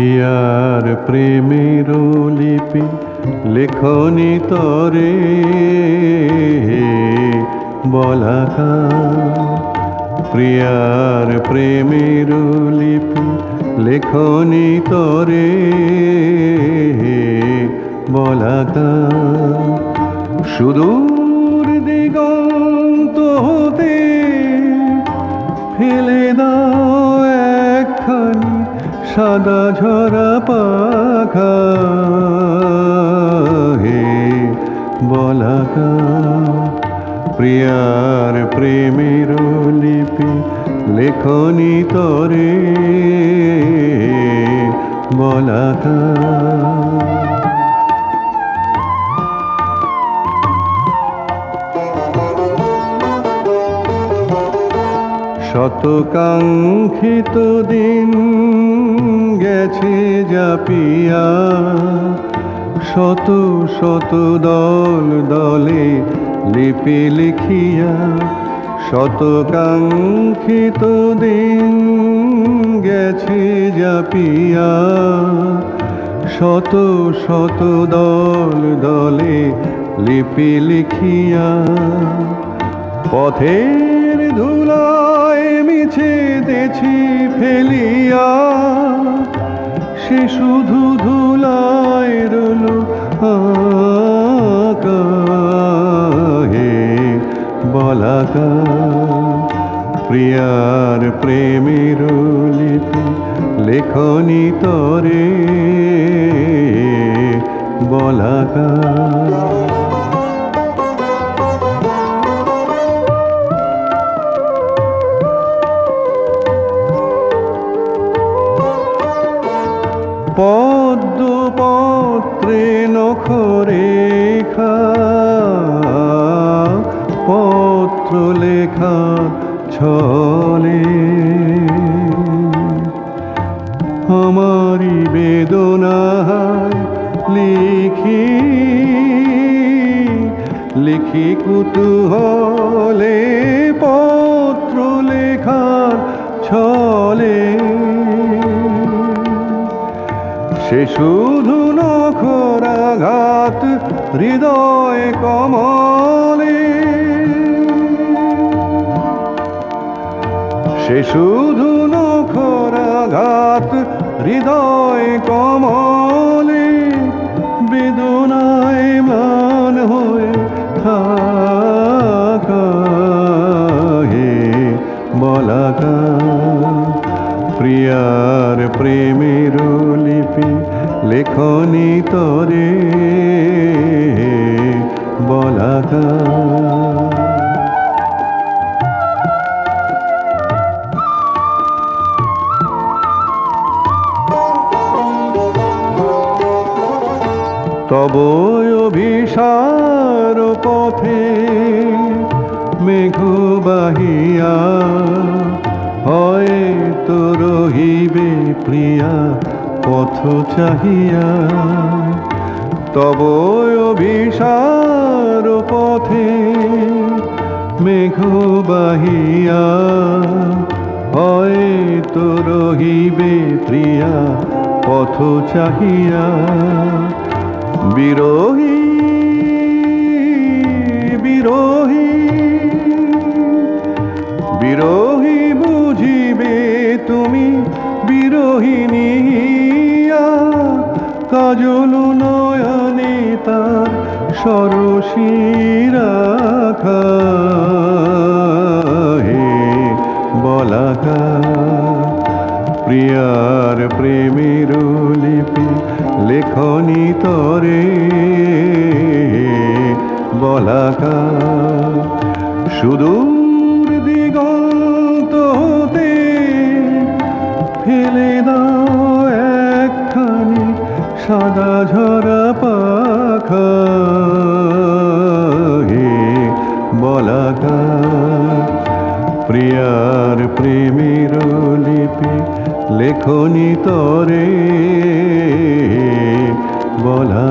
Peer প্রেমের লিপি লেখনি তরে বলাকা প্রিয়ার প্রেমের লিপি লেখনি তরে বলাকা সুদূর সাদা ঝরা পাখা হে বলাকা প্রিয়ার প্রেমের লিপি লেখনি তরে বলাকা শতকাঙ্ক্ষিত দিন গেছে জাপিয়া শত শত দল দলে লিপি লিখিয়া শতকাঙ্ক্ষিত দিন গেছে জাপিয়া শত শত দল দলে লিপি লিখিয়া পথের ধুলায় মিছে দেছি ফেলিয়া, সে শুধু ধুলায় রল হে বলাকা প্রিয়ার প্রেমের লিপি লেখনি তরে। বলাকা পদ্ম পত্রে নখরেখা পত্র লেখা ছলে। আমারি বেদনায় লিখি লিখি কুতুহলে পত্র লেখার ছলে। সে শুধু নখরাঘাত হৃদয় কমলে। সে শুধু নখরাঘাত হৃদয় কমলে। প্রিয়ার প্রেমের লিপি লেখনি তরে বলাকা তব অভিসার পথে মেঘ বাহিয়া হয় রহিবে প্রিয়া, পথ চাহিয়া। তব অভিসার পথে মেঘ বাহিয়া, হয় তো রহিবে প্রিয়া, পথ চাহিয়া। বিরোহী বিরোহী বিরোহী সরসী হে বলাকা প্রিয়ার প্রেমের লিপি লেখনি তরে বলাকা সুদূর দিগন্ত হতে ফেলে দাও একখানি সাদা ঝরা বলা